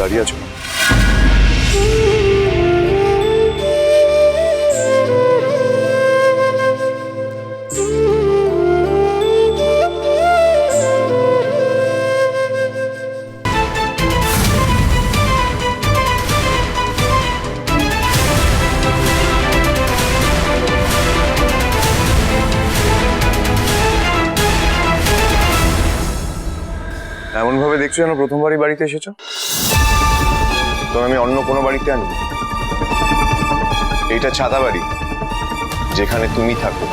দাঁড়িয়ে আছো? এমন ভাবে দেখছ যেন প্রথমবারই বাড়িতে এসেছ? তো আমি অন্য কোনো বাড়িতে আনি এইটা ছাদা বাড়ি, যেখানে তুমি থাকো।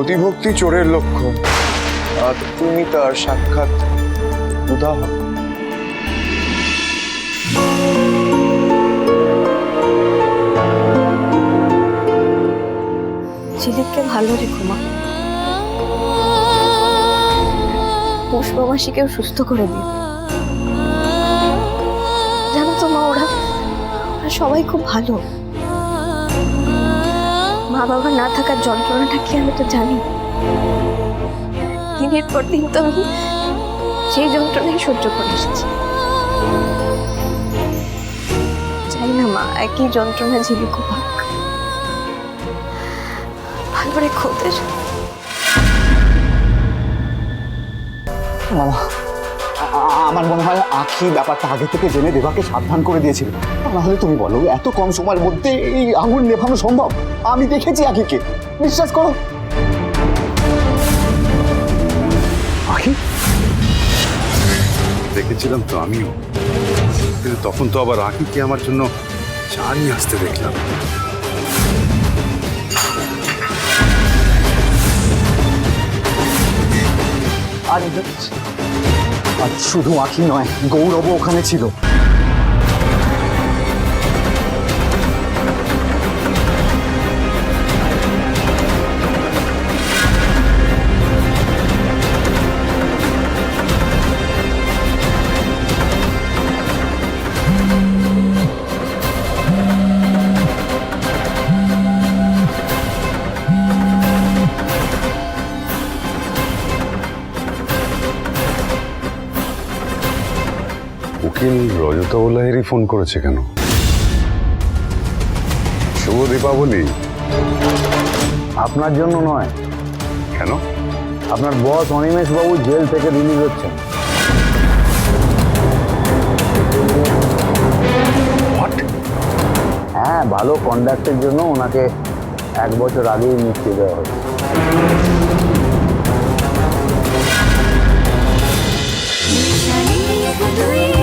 অতিভক্তি চোরের লক্ষ্য, আর তুমি তার সাক্ষাৎ উদাহরণ ঝিলিককে ভালো রেখো, মা। পুষ্পমাসিকেও সুস্থ করে দিও। জানো তো, মা, ওরা সবাই খুব ভালো। মা বাবা না থাকার যন্ত্রণাটা কি আমি তো জানি। দিনের পর দিন তো আমি সেই যন্ত্রণাই সহ্য করে এসেছি। চাই না মা, একই যন্ত্রণা ঝিলিকু পাক ভালো রেখো ওদের মামা, আমার মনে হয় আখি ব্যাপারটা আগে থেকে জেনে দেবাকে সাবধান করে দিয়েছিল। নাহলে তুমি বলো, এত কম সময়ের মধ্যে এই আঙুল নেভানো সম্ভব? আমি দেখেছি আখিকে। বিশ্বাস করো দেখেছিলাম তো আমিও। কিন্তু তখন তো আবার আঁকিকে আমার জন্য চা নিয়ে আসতে দেখলাম। আর আর শুধু আঁকি নয়, গৌরবও ওখানে ছিল। উকিল রজতা উল্লাহেরই ফোন করেছে কেন? শুভ দীপাবলি। আপনার জন্য নয়। কেন? আপনার বস অনিমেষ বাবু জেল থেকে রিলিজ হচ্ছেন হ্যাঁ ভালো কন্ডাক্টের জন্য ওনাকে এক বছর আগেই মুক্তি দেওয়া হয়েছে।